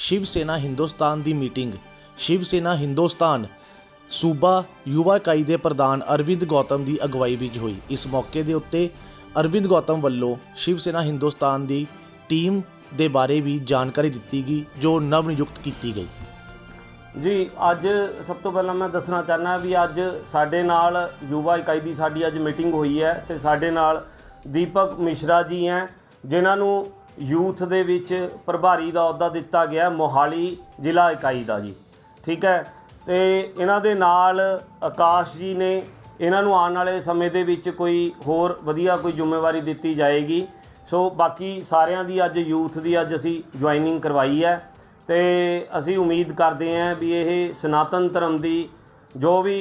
ਸ਼ਿਵ ਸੈਨਾ ਹਿੰਦੁਸਤਾਨ ਦੀ ਮੀਟਿੰਗ। ਸ਼ਿਵ ਸੈਨਾ ਹਿੰਦੁਸਤਾਨ, ਸੂਬਾ ਯੁਵਾ ਇਕਾਈ ਦੇ ਪ੍ਰਧਾਨ ਅਰਵਿੰਦ ਗੌਤਮ ਦੀ ਅਗਵਾਈ ਵਿੱਚ ਹੋਈ। ਇਸ ਮੌਕੇ ਦੇ ਉੱਤੇ ਅਰਵਿੰਦ ਗੌਤਮ ਵੱਲੋਂ ਸ਼ਿਵ ਸੈਨਾ ਹਿੰਦੁਸਤਾਨ ਦੀ ਟੀਮ ਦੇ ਬਾਰੇ ਵੀ ਜਾਣਕਾਰੀ ਦਿੱਤੀ ਗਈ, ਜੋ ਨਵ ਨਿਯੁਕਤ ਕੀਤੀ ਗਈ। ਜੀ, ਅੱਜ ਸਭ ਤੋਂ ਪਹਿਲਾਂ ਮੈਂ ਦੱਸਣਾ ਚਾਹਨਾ ਵੀ ਅੱਜ ਸਾਡੇ ਨਾਲ ਯੁਵਾ ਇਕਾਈ ਦੀ ਸਾਡੀ ਅੱਜ ਮੀਟਿੰਗ ਹੋਈ ਹੈ ਤੇ ਸਾਡੇ ਨਾਲ ਦੀਪਕ ਮਿਸ਼ਰਾ ਜੀ ਹੈ, ਜਿਨ੍ਹਾਂ ਨੂੰ ਯੂਥ ਦੇ ਵਿੱਚ ਪ੍ਰਭਾਰੀ ਦਾ ਅਹੁਦਾ ਦਿੱਤਾ ਗਿਆ ਮੋਹਾਲੀ ਜ਼ਿਲ੍ਹਾ ਇਕਾਈ ਦਾ ਜੀ। ਠੀਕ ਹੈ? ਤੇ ਇਹਨਾਂ ਦੇ ਨਾਲ ਆਕਾਸ਼ ਜੀ ਨੇ ਇਹਨਾਂ ਨੂੰ ਆਉਣ ਵਾਲੇ ਸਮੇਂ ਦੇ ਵਿੱਚ ਕੋਈ ਹੋਰ ਵਧੀਆ ਕੋਈ ਜ਼ਿੰਮੇਵਾਰੀ ਦਿੱਤੀ ਜਾਏਗੀ। ਸੋ ਬਾਕੀ ਸਾਰਿਆਂ ਦੀ ਅੱਜ ਯੂਥ ਦੀ ਅੱਜ ਅਸੀਂ ਜੁਆਇਨਿੰਗ ਕਰਵਾਈ ਹੈ। ਤੇ ਅਸੀਂ ਉਮੀਦ ਕਰਦੇ ਹਾਂ ਵੀ ਇਹ ਸਨਾਤਨ ਧਰਮ ਦੀ ਜੋ ਵੀ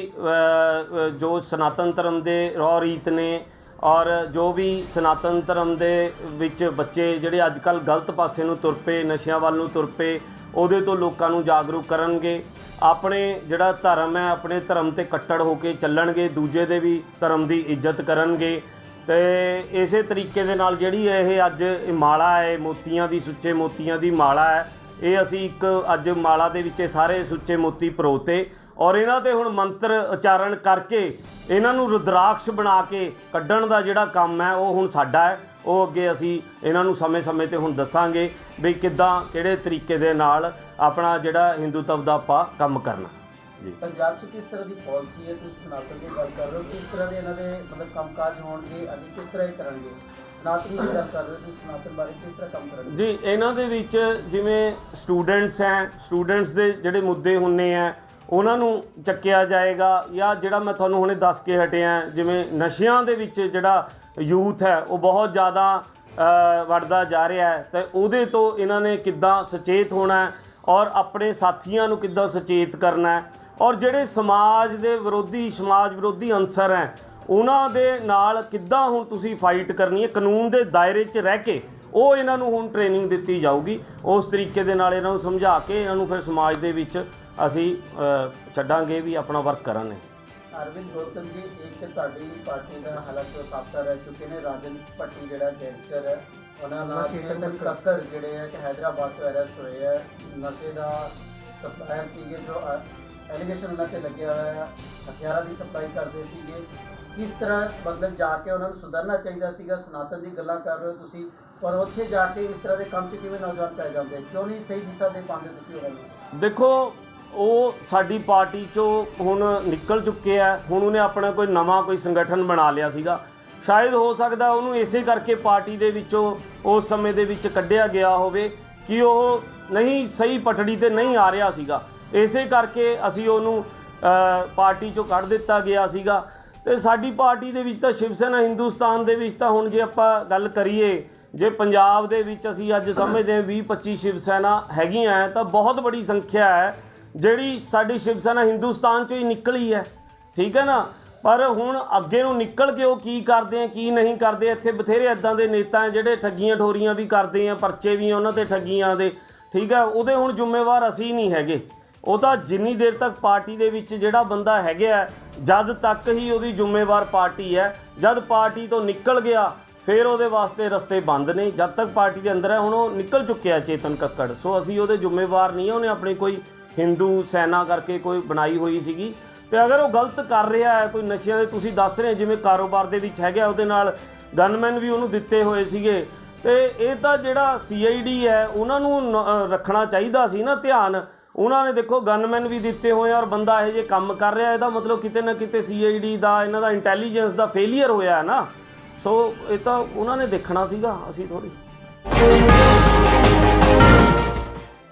ਜੋ ਸਨਾਤਨ ਧਰਮ ਦੇ ਰੌ ਰੀਤ ਨੇ ਔਰ ਜੋ ਵੀ ਸਨਾਤਨ ਧਰਮ ਦੇ ਵਿੱਚ ਬੱਚੇ ਜਿਹੜੇ ਅੱਜ ਕੱਲ ਗਲਤ ਪਾਸੇ ਨੂੰ ਤੁਰ ਪਏ, ਨਸ਼ਿਆਂ ਵੱਲ ਨੂੰ ਤੁਰ ਪਏ, ਉਹਦੇ ਤੋਂ ਲੋਕਾਂ ਨੂੰ ਜਾਗਰੂਕ ਕਰਨਗੇ। ਆਪਣੇ ਜਿਹੜਾ ਧਰਮ ਹੈ, ਆਪਣੇ ਧਰਮ ਤੇ ਕੱਟੜ ਹੋ ਕੇ ਚੱਲਣਗੇ, ਦੂਜੇ ਦੇ ਵੀ ਧਰਮ ਦੀ ਇੱਜ਼ਤ ਕਰਨਗੇ। ਤੇ ਇਸੇ ਤਰੀਕੇ ਦੇ ਨਾਲ ਜਿਹੜੀ ਇਹ ਅੱਜ ਮਾਲਾ ਹੈ, ਮੋਤੀਆਂ ਦੀ, ਸੁੱਚੇ ਮੋਤੀਆਂ ਦੀ ਮਾਲਾ ਹੈ, ਇਹ ਅਸੀਂ ਇੱਕ ਅੱਜ ਮਾਲਾ ਦੇ ਵਿੱਚ ਇਹ ਸਾਰੇ ਸੁੱਚੇ ਮੋਤੀ ਪਰੋਤੇ ਔਰ ਇਹਨਾਂ ਤੇ ਹੁਣ ਮੰਤਰ ਉਚਾਰਨ ਕਰਕੇ ਇਹਨਾਂ ਨੂੰ ਰੁਦਰਾਕਸ਼ ਬਣਾ ਕੇ ਕੱਢਣ ਦਾ ਜਿਹੜਾ ਕੰਮ ਹੈ ਉਹ ਹੁਣ ਸਾਡਾ ਹੈ। ਉਹ ਅੱਗੇ ਅਸੀਂ ਇਹਨਾਂ ਨੂੰ ਸਮੇਂ-ਸਮੇਂ ਤੇ ਹੁਣ ਦੱਸਾਂਗੇ ਵੀ ਕਿੱਦਾਂ ਕਿਹੜੇ ਤਰੀਕੇ ਦੇ ਨਾਲ ਆਪਣਾ ਜਿਹੜਾ ਹਿੰਦੂਤਵ ਦਾ ਆਪਾਂ ਕੰਮ ਕਰਨਾ। ਜੀ। ਪੰਜਾਬ 'ਚ ਕਿਸ ਤਰ੍ਹਾਂ ਦੀ ਪਾਲਿਸੀ ਹੈ? ਤੁਸੀਂ ਸਨਾਤਨ ਦੀ ਗੱਲ ਕਰ ਰਹੇ ਹੋ। ਕਿਸ ਤਰ੍ਹਾਂ ਦੇ ਇਹਨਾਂ ਦੇ ਮਤਲਬ ਕੰਮਕਾਜ ਹੋਣਗੇ? ਅਤੇ ਕਿਸ ਤਰ੍ਹਾਂ ਇਹ ਕਰਨਗੇ? ਸਨਾਤਨ ਦੀ ਗੱਲ ਕਰ ਰਹੇ ਹੋ। ਤੁਸੀਂ ਸਨਾਤਨ ਬਾਰੇ ਕਿਸ ਤਰ੍ਹਾਂ ਕੰਮ ਕਰਨਗੇ? ਜੀ ਇਹਨਾਂ ਦੇ ਵਿੱਚ ਜਿਵੇਂ ਸਟੂਡੈਂਟਸ ਹੈ ਸਟੂਡੈਂਟਸ ਦੇ ਜਿਹੜੇ ਮੁੱਦੇ ਹੁੰਨੇ ਆ ਉਹਨਾਂ ਨੂੰ ਚੱਕਿਆ ਜਾਏਗਾ ਜਾਂ ਜਿਹੜਾ ਮੈਂ ਤੁਹਾਨੂੰ ਹੁਣੇ ਦੱਸ ਕੇ ਹਟਿਆ ਜਿਵੇਂ ਨਸ਼ਿਆਂ ਦੇ ਵਿੱਚ ਜਿਹੜਾ ਯੂਥ ਹੈ, ਉਹ ਬਹੁਤ ਜ਼ਿਆਦਾ ਵੜਦਾ ਜਾ ਰਿਹਾ ਹੈ। ਤੇ ਉਹਦੇ ਤੋਂ ਇਹਨਾਂ ਨੇ ਕਿੱਦਾਂ ਸੁਚੇਤ ਹੋਣਾ ਔਰ ਆਪਣੇ ਸਾਥੀਆਂ ਨੂੰ ਕਿੱਦਾਂ ਸੁਚੇਤ ਕਰਨਾ ਔਰ ਜਿਹੜੇ ਸਮਾਜ ਦੇ ਵਿਰੋਧੀ, ਸਮਾਜ ਵਿਰੋਧੀ ਅੰਸਰ ਹੈ, ਉਹਨਾਂ ਦੇ ਨਾਲ ਕਿੱਦਾਂ ਹੁਣ ਤੁਸੀਂ ਫਾਈਟ ਕਰਨੀ ਹੈ? ਕਾਨੂੰਨ ਦੇ ਦਾਇਰੇ 'ਚ ਰਹਿ ਕੇ ਉਹ ਇਹਨਾਂ ਨੂੰ ਹੁਣ ਟ੍ਰੇਨਿੰਗ ਦਿੱਤੀ ਜਾਊਗੀ। ਉਸ ਤਰੀਕੇ ਦੇ ਨਾਲ ਇਹਨਾਂ ਨੂੰ ਸਮਝਾ ਕੇ ਇਹਨਾਂ ਨੂੰ ਫਿਰ ਸਮਾਜ ਦੇ ਵਿੱਚ ਅਸੀਂ ਛੱਡਾਂਗੇ ਵੀ ਆਪਣਾ ਵਰਕ ਕਰਾਂਗੇ। ਅਰਵਿੰਦ ਗੌਤਮ ਜੀ ਇੱਕ ਤੇ ਤੁਹਾਡੀ ਪਾਰਟੀ ਦਾ ਹਾਲਾਤ ਸਾਫਤਾ ਰਹਿ ਚੁੱਕੇ ਨੇ। ਰਾਜਨ ਭੱਟੀ ਜਿਹੜਾ ਗੈਂਗਸਟਰ ਹੈ ਉਹਨਾਂ ਨਾਲ ਚੇਤਨ ਕੱਕਰ ਜਿਹੜੇ ਹੈ ਕਿ ਹੈਦਰਾਬਾਦ ਤੋਂ ਅਰੈਸਟ ਹੋਏ ਹੈ। ਨਸ਼ੇ ਦਾ ਸਪਲਾਇਰ ਸੀਗੇ ਜੋ ਐਲੀਗੇਸ਼ਨ ਉਹਨਾਂ ਤੇ ਲੱਗਿਆ ਹੋਇਆ ਹੈ। ਹਥਿਆਰਾਂ ਦੀ ਸਪਲਾਈ ਕਰਦੇ ਸੀਗੇ। ਕਿਸ ਤਰ੍ਹਾਂ ਮਤਲਬ ਜਾ ਕੇ ਉਹਨਾਂ ਨੂੰ ਸੁਧਰਨਾ ਚਾਹੀਦਾ ਸੀਗਾ? ਸਨਾਤਨ ਦੀ ਗੱਲਾਂ ਕਰ ਰਹੇ ਹੋ ਤੁਸੀਂ। ਪਰ ਉੱਥੇ ਜਾ ਕੇ ਇਸ ਤਰ੍ਹਾਂ ਦੇ ਕੰਮ 'ਚ ਕਿਵੇਂ ਨੌਜਵਾਨ ਪੈ ਜਾਂਦੇ? ਕਿਉਂ ਨਹੀਂ ਸਹੀ ਦਿਸ਼ਾ ਦੇ ਪਾਉਂਦੇ ਤੁਸੀਂ ਉਹਨਾਂ ਨੂੰ? ਦੇਖੋ ਉਹ ਸਾਡੀ ਪਾਰਟੀ ਚੋਂ ਹੁਣ ਨਿਕਲ ਚੁੱਕੇ ਆ, ਹੁਣ ਉਹਨੇ ਆਪਣਾ ਕੋਈ ਨਵਾਂ ਕੋਈ ਸੰਗਠਨ ਬਣਾ ਲਿਆ ਸੀਗਾ। ਸ਼ਾਇਦ ਹੋ ਸਕਦਾ ਉਹਨੂੰ ਇਸੇ ਕਰਕੇ ਪਾਰਟੀ ਦੇ ਵਿੱਚੋਂ ਉਸ ਸਮੇਂ ਦੇ ਵਿੱਚ ਕੱਢਿਆ ਗਿਆ ਹੋਵੇ ਕਿ ਉਹ ਨਹੀਂ ਸਹੀ ਪਟੜੀ ਤੇ ਨਹੀਂ ਆ ਰਿਹਾ ਸੀਗਾ। ਇਸੇ ਕਰਕੇ ਅਸੀਂ ਉਹਨੂੰ ਪਾਰਟੀ ਚੋਂ ਕੱਢ ਦਿੱਤਾ ਗਿਆ ਸੀਗਾ। ਤੇ ਸਾਡੀ ਪਾਰਟੀ ਦੇ ਵਿੱਚ ਤਾਂ ਸ਼ਿਵ ਸੈਨਾ ਹਿੰਦੁਸਤਾਨ ਦੇ ਵਿੱਚ ਤਾਂ ਹੁਣ ਜੇ ਆਪਾਂ ਗੱਲ ਕਰੀਏ, ਜੇ ਪੰਜਾਬ ਦੇ ਵਿੱਚ ਅਸੀਂ ਅੱਜ ਸਮਝਦੇ ਹਾਂ 20 25 ਸ਼ਿਵ ਸੈਨਾ ਹੈਗੀਆਂ, ਤਾਂ ਬਹੁਤ ਬੜੀ ਸੰਖਿਆ ਹੈ। ਜਿਹੜੀ ਸਾਡੀ ਸ਼ਿਵ ਸੈਨਾ ਹਿੰਦੁਸਤਾਨ ਚੋਂ ਹੀ ਨਿਕਲੀ ਹੈ, ਠੀਕ ਹੈ ਨਾ? ਪਰ ਹੁਣ ਅੱਗੇ ਨੂੰ ਨਿਕਲ ਕੇ ਉਹ ਕੀ ਕਰਦੇ ਆ, ਕੀ ਨਹੀਂ ਕਰਦੇ, ਇੱਥੇ ਬਥੇਰੇ ਇਦਾਂ ਦੇ ਨੇਤਾ ਹੈ ਜਿਹੜੇ ਠੱਗੀਆਂ ਠੋਰੀਆਂ ਵੀ ਕਰਦੇ ਆ, ਪਰਚੇ ਵੀ ਆ ਉਹਨਾਂ ਤੇ ਠੱਗੀਆਂ ਦੇ, ਠੀਕ ਹੈ? ਉਹਦੇ ਹੁਣ ਜ਼ਿੰਮੇਵਾਰ ਅਸੀਂ ਨਹੀਂ ਹੈਗੇ। ਉਹ ਤਾਂ ਜਿੰਨੀ ਦੇਰ ਤੱਕ ਪਾਰਟੀ ਦੇ ਵਿੱਚ ਜਿਹੜਾ ਬੰਦਾ ਹੈਗਾ ਜਦ ਤੱਕ ਹੀ ਉਹਦੀ ਜ਼ਿੰਮੇਵਾਰ ਪਾਰਟੀ ਹੈ, ਜਦ ਪਾਰਟੀ ਤੋਂ ਨਿਕਲ ਗਿਆ, ਫਿਰ ਉਹਦੇ ਵਾਸਤੇ ਰਸਤੇ ਬੰਦ ਨੇ। ਜਦ ਤੱਕ ਪਾਰਟੀ ਦੇ ਅੰਦਰ ਹੈ, ਹੁਣ ਉਹ ਨਿਕਲ ਚੁੱਕਿਆ ਚੇਤਨ ਕੱਕੜ। ਸੋ ਅਸੀਂ ਉਹਦੇ ਜ਼ਿੰਮੇਵਾਰ ਨਹੀਂ ਹਾਂ ਉਹਨੇ ਆਪਣੇ ਕੋਈ ਹਿੰਦੂ ਸੈਨਾ ਕਰਕੇ ਕੋਈ ਬਣਾਈ ਹੋਈ ਸੀਗੀ। ਤੇ ਅਗਰ ਉਹ ਗਲਤ ਕਰ ਰਿਹਾ ਹੈ, ਕੋਈ ਨਸ਼ਿਆਂ ਦੇ ਤੁਸੀਂ ਦੱਸ ਰਹੇ ਜਿਵੇਂ ਕਾਰੋਬਾਰ ਦੇ ਵਿੱਚ ਹੈਗਾ, ਉਹਦੇ ਨਾਲ ਗਨਮੈਨ ਵੀ ਉਹਨੂੰ ਦਿੱਤੇ ਹੋਏ ਸੀਗੇ। ਤੇ ਇਹ ਤਾਂ ਜਿਹੜਾ ਸੀਆਈਡੀ ਹੈ, ਉਹਨਾਂ ਨੂੰ ਰੱਖਣਾ ਚਾਹੀਦਾ ਸੀ ਨਾ ਧਿਆਨ। ਉਹਨਾਂ ਨੇ ਦੇਖੋ, ਗਨਮੈਨ ਵੀ ਦਿੱਤੇ ਹੋਏ ਔਰ ਬੰਦਾ ਇਹ ਜੇ ਕੰਮ ਕਰ ਰਿਹਾ, ਇਹਦਾ ਮਤਲਬ ਕਿਤੇ ਨਾ ਕਿਤੇ ਸੀਆਈਡੀ ਦਾ, ਇਹਨਾਂ ਦਾ ਇੰਟੈਲੀਜੈਂਸ ਦਾ ਫੇਲਿਅਰ ਹੋਇਆ ਹੈ ਨਾ। ਸੋ ਇਹ ਤਾਂ ਉਹਨਾਂ ਨੇ ਦੇਖਣਾ ਸੀਗਾ, ਅਸੀਂ ਥੋੜੀ